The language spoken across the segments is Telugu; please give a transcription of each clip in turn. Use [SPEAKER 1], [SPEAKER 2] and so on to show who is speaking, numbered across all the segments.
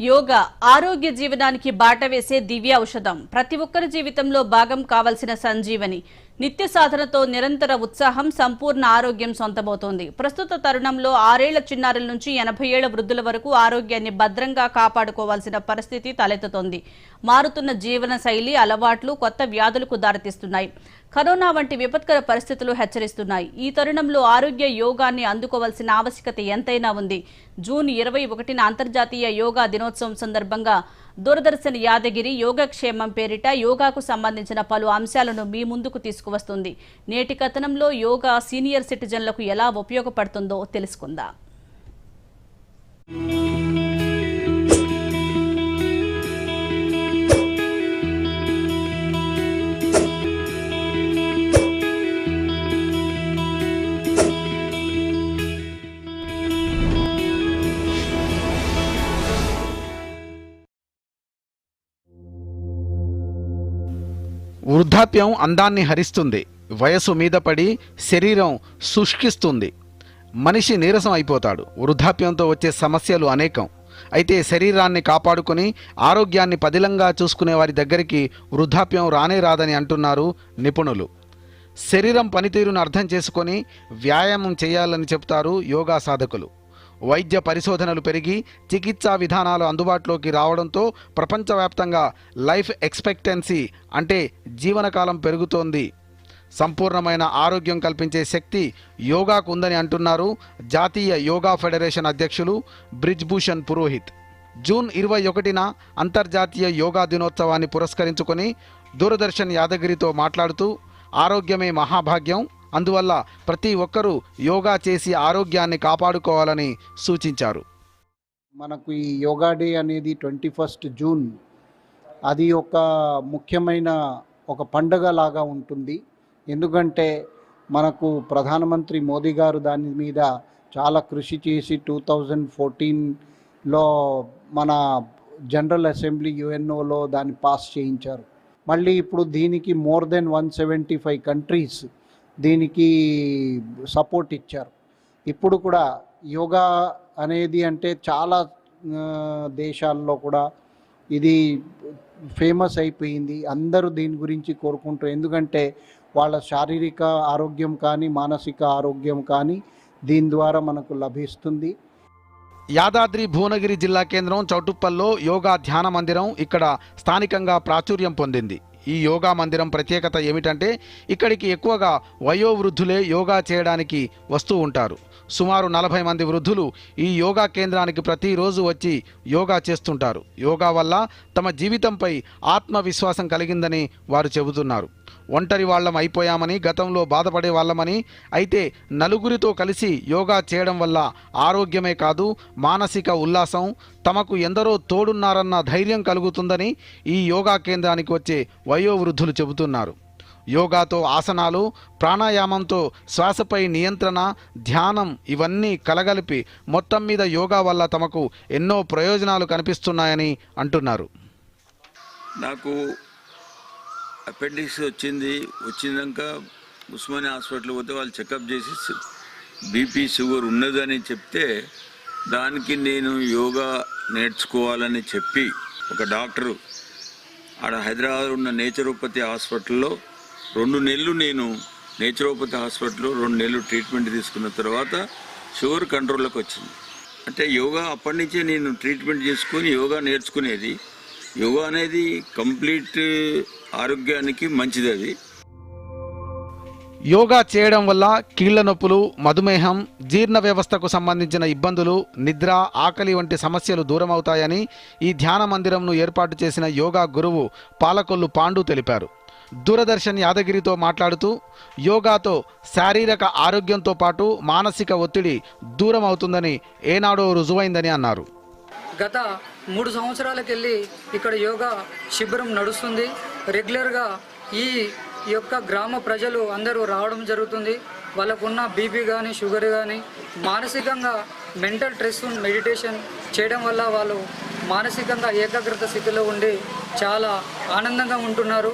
[SPEAKER 1] యోగా ఆరోగ్య జీవనానికి బాట వేసే దివ్య ఔషధం. ప్రతి ఒక్కరి జీవితంలో భాగం కావలసిన సంజీవని. నిత్య సాధనతో నిరంతర ఉత్సాహం సంపూర్ణ ఆరోగ్యం సొంతమవుతోంది. ప్రస్తుత తరుణంలో ఆరేళ్ళ చిన్నారుల నుంచి ఎనభై ఏళ్ళ వృద్ధుల వరకు ఆరోగ్యాన్ని భద్రంగా కాపాడుకోవాల్సిన పరిస్థితి తలెత్తుతోంది. మారుతున్న జీవన శైలి అలవాట్లు కొత్త వ్యాధులకు దారితీస్తున్నాయి. కరోనా వంటి విపత్కర పరిస్థితులు హెచ్చరిస్తున్నాయి. ఈ తరుణంలో ఆరోగ్య యోగాన్ని అందుకోవాల్సిన ఆవశ్యకత ఎంతైనా ఉంది. జూన్ ఇరవై ఒకటిన అంతర్జాతీయ యోగా దినోత్సవం సందర్భంగా దూరదర్శన్ యాదగిరి యోగక్షేమం పేరిట యోగాకు సంబంధించిన పలు అంశాలను మీ ముందుకు తీసుకువస్తుంది. నేటి కథనంలో యోగా సీనియర్ సిటిజన్లకు ఎలా ఉపయోగపడుతుందో తెలుసుకుందాం.
[SPEAKER 2] వృద్ధాప్యం అందాన్ని హరిస్తుంది. వయసు మీద పడి శరీరం శుష్కిస్తుంది. మనిషి నీరసం అయిపోతాడు. వృద్ధాప్యంతో వచ్చే సమస్యలు అనేకం. అయితే శరీరాన్ని కాపాడుకొని ఆరోగ్యాన్ని పదిలంగా చూసుకునే వారి దగ్గరికి వృద్ధాప్యం రానే రాదని అంటున్నారు నిపుణులు. శరీరం పనితీరును అర్థం చేసుకొని వ్యాయామం చేయాలని చెప్తారు యోగా సాధకులు. వైద్య పరిశోధనలు పెరిగి చికిత్సా విధానాలు అందుబాటులోకి రావడంతో ప్రపంచవ్యాప్తంగా లైఫ్ ఎక్స్పెక్టెన్సీ అంటే జీవనకాలం పెరుగుతోంది. సంపూర్ణమైన ఆరోగ్యం కల్పించే శక్తి యోగాకు ఉందని అంటున్నారు జాతీయ యోగా ఫెడరేషన్ అధ్యక్షులు బ్రిజ్భూషణ్ పురోహిత్. జూన్ ఇరవై ఒకటిన అంతర్జాతీయ యోగా దినోత్సవాన్ని పురస్కరించుకొని దూరదర్శన్ యాదగిరితో మాట్లాడుతూ ఆరోగ్యమే మహాభాగ్యం అందువల్ల ప్రతి ఒక్కరూ యోగా చేసి ఆరోగ్యాన్ని కాపాడుకోవాలని సూచించారు.
[SPEAKER 3] మనకు ఈ యోగా డే అనేది ట్వంటీ ఫస్ట్ జూన్. అది ఒక ముఖ్యమైన ఒక పండగ లాగా ఉంటుంది. ఎందుకంటే మనకు ప్రధానమంత్రి మోదీ గారు దాని మీద చాలా కృషి చేసి టూ థౌజండ్ ఫోర్టీన్లో మన జనరల్ అసెంబ్లీ యుఎన్ఓలో దాన్ని పాస్ చేయించారు. మళ్ళీ ఇప్పుడు దీనికి more than one seventy five countries దీనికి సపోర్ట్ ఇచ్చారు. ఇప్పుడు కూడా యోగా అనేది అంటే చాలా దేశాల్లో కూడా ఇది ఫేమస్ అయిపోయింది. అందరూ దీని గురించి కోరుకుంటారు ఎందుకంటే వాళ్ళ శారీరక ఆరోగ్యం కానీ మానసిక ఆరోగ్యం కానీ దీని ద్వారా మనకు లభిస్తుంది.
[SPEAKER 2] యాదాద్రి భువనగిరి జిల్లా కేంద్రం చౌటుప్పల్లో యోగా ధ్యాన మందిరం ఇక్కడ స్థానికంగా ప్రాచుర్యం పొందింది. ఈ యోగా మందిరం ప్రత్యేకత ఏమిటంటే ఇక్కడికి ఎక్కువగా వయోవృద్ధులే యోగా చేయడానికి వస్తూ ఉంటారు. సుమారు నలభై మంది వృద్ధులు ఈ యోగా కేంద్రానికి ప్రతిరోజు వచ్చి యోగా చేస్తుంటారు. యోగా వల్ల తమ జీవితంపై ఆత్మవిశ్వాసం కలిగిందని వారు చెబుతున్నారు. ఒంటరి వాళ్ళం అయిపోయామని గతంలో బాధపడే వాళ్ళమని అయితే నలుగురితో కలిసి యోగా చేయడం వల్ల ఆరోగ్యమే కాదు మానసిక ఉల్లాసం తమకు ఎందరో తోడున్నారన్న ధైర్యం కలుగుతుందని ఈ యోగా కేంద్రానికి వచ్చే వయోవృద్ధులు చెబుతున్నారు. యోగాతో ఆసనాలు ప్రాణాయామంతో శ్వాసపై నియంత్రణ ధ్యానం ఇవన్నీ కలగలిపి మొత్తం మీద యోగా వల్ల తమకు ఎన్నో ప్రయోజనాలు కనిపిస్తున్నాయని అంటున్నారు.
[SPEAKER 4] నాకు అపెండిక్స్ వచ్చింది వచ్చినాక ఉస్మానియా హాస్పిటల్ పోతే వాళ్ళు చెకప్ చేసి బీపీ షుగర్ ఉన్నదని చెప్తే దానికి నేను యోగా నేర్చుకోవాలని చెప్పి ఒక డాక్టరు ఆడ హైదరాబాద్ ఉన్న నేచరోపతి హాస్పిటల్లో రెండు నెలలు నేను నేచరోపతి హాస్పిటల్లో రెండు నెలలు ట్రీట్మెంట్ తీసుకున్న తర్వాత షుగర్ కంట్రోల్లోకి వచ్చింది. అంటే యోగా అప్పటి నుంచే నేను ట్రీట్మెంట్ చేసుకొని యోగా నేర్చుకునేది. యోగా అనేది కంప్లీట్ ఆరోగ్యానికి మంచిది అది.
[SPEAKER 2] యోగా చేయడం వల్ల కీళ్ళ నొప్పులు మధుమేహం జీర్ణ వ్యవస్థకు సంబంధించిన ఇబ్బందులు నిద్ర ఆకలి వంటి సమస్యలు దూరమవుతాయని ఈ ధ్యాన మందిరంను ఏర్పాటు చేసిన యోగా గురువు పాలకొల్లు పాండు తెలిపారు. దూరదర్శన్ యాదగిరితో మాట్లాడుతూ యోగాతో శారీరక ఆరోగ్యంతో పాటు మానసిక ఒత్తిడి దూరం అవుతుందని ఏనాడో రుజువైందని అన్నారు.
[SPEAKER 5] గత మూడు సంవత్సరాలకెళ్ళి ఇక్కడ యోగా శిబిరం నడుస్తుంది. రెగ్యులర్గా ఈ యొక్క గ్రామ ప్రజలు అందరూ రావడం జరుగుతుంది. వాళ్ళకున్న బీపీ కానీ షుగర్ కానీ మానసికంగా మెంటల్ స్ట్రెస్ మెడిటేషన్ చేయడం వల్ల వాళ్ళు మానసికంగా ఏకాగ్రత స్థితిలో ఉండి చాలా ఆనందంగా ఉంటున్నారు.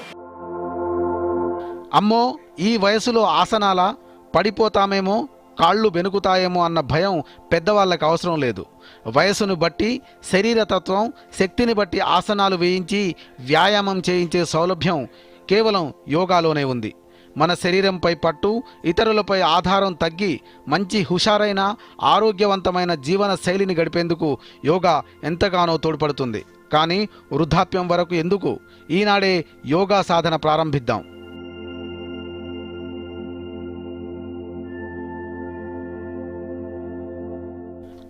[SPEAKER 2] అమ్మో ఈ వయసులో ఆసనాల? పడిపోతామేమో? కాళ్ళు బెనుకుతాయేమో అన్న భయం పెద్దవాళ్ళకి అవసరం లేదు. వయసును బట్టి శరీరతత్వం శక్తిని బట్టి ఆసనాలు వేయించి వ్యాయామం చేయించే సౌలభ్యం కేవలం యోగాలోనే ఉంది. మన శరీరంపై పట్టు ఇతరులపై ఆధారం తగ్గి మంచి హుషారైన ఆరోగ్యవంతమైన జీవన శైలిని గడిపేందుకు యోగా ఎంతగానో తోడ్పడుతుంది. కానీ వృద్ధాప్యం వరకు ఎందుకు? ఈనాడే యోగా సాధన ప్రారంభిద్దాం.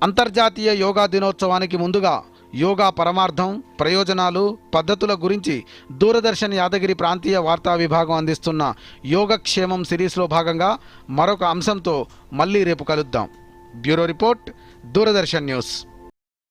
[SPEAKER 2] అంతర్జాతీయ యోగా దినోత్సవానికి ముందుగా యోగా పరమార్థం ప్రయోజనాలు పద్ధతుల గురించి దూరదర్శన్ యాదగిరి ప్రాంతీయ వార్తా విభాగం అందిస్తున్న యోగక్షేమం సిరీస్లో భాగంగా మరొక అంశంతో మళ్ళీ రేపు కలుద్దాం. Bureau report Doordarshan news.